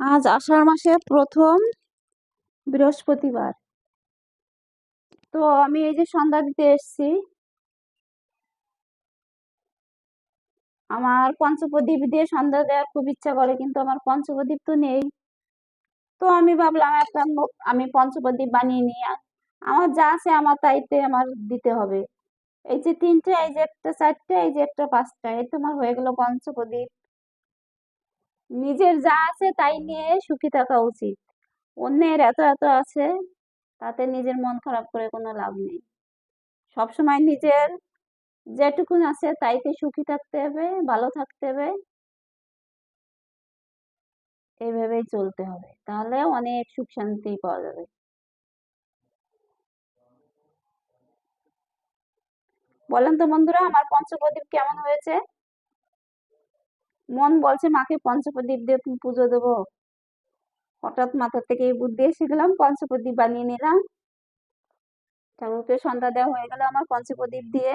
আজ আষাঢ় মাসের প্রথম বৃহস্পতিবার। তো আমি এই যে সন্ধ্যা দিতে এসেছি, আমার পঞ্চপ্রদীপ দিয়ে সন্ধ্যা দেওয়ার খুব ইচ্ছা করে, কিন্তু আমার পঞ্চপ্রদীপ তো নেই। তো আমি ভাবলাম একটা আমি পঞ্চপ্রদীপ বানিয়ে নিই। আমার যা আছে আমার তাইতে আমার দিতে হবে। এই যে তিনটে, এই যে একটা চারটে, এই যে একটা পাঁচটা, এই তোমার হয়ে গেল পঞ্চপ্রদীপ। নিজের যা আছে তাই নিয়ে সুখী থাকা উচিত। অন্যের এত এত আছে, তাতে নিজের মন খারাপ করে কোনো লাভ নেই। সবসময় নিজের যেটুকুন আছে তাইতে সুখী থাকতে হবে, ভালো থাকতে হবে। এইভাবেই চলতে হবে। তাহলে অনেক সুখ শান্তি পাওয়া যাবে। বলেন তো বন্ধুরা, আমার পঞ্চপ্রদীপ কেমন হয়েছে? মন বলছে, মাকে পঞ্চপ্রদীপ দিয়ে পুজো দেবো। হঠাৎ মাথার থেকে বুদ্ধি এসে গেলাম পঞ্চপ্রদীপ বানিয়ে নিলাম। ঠাকুরকে সন্ধ্যা দেওয়া হয়ে গেল আমার পঞ্চপ্রদীপ দিয়ে।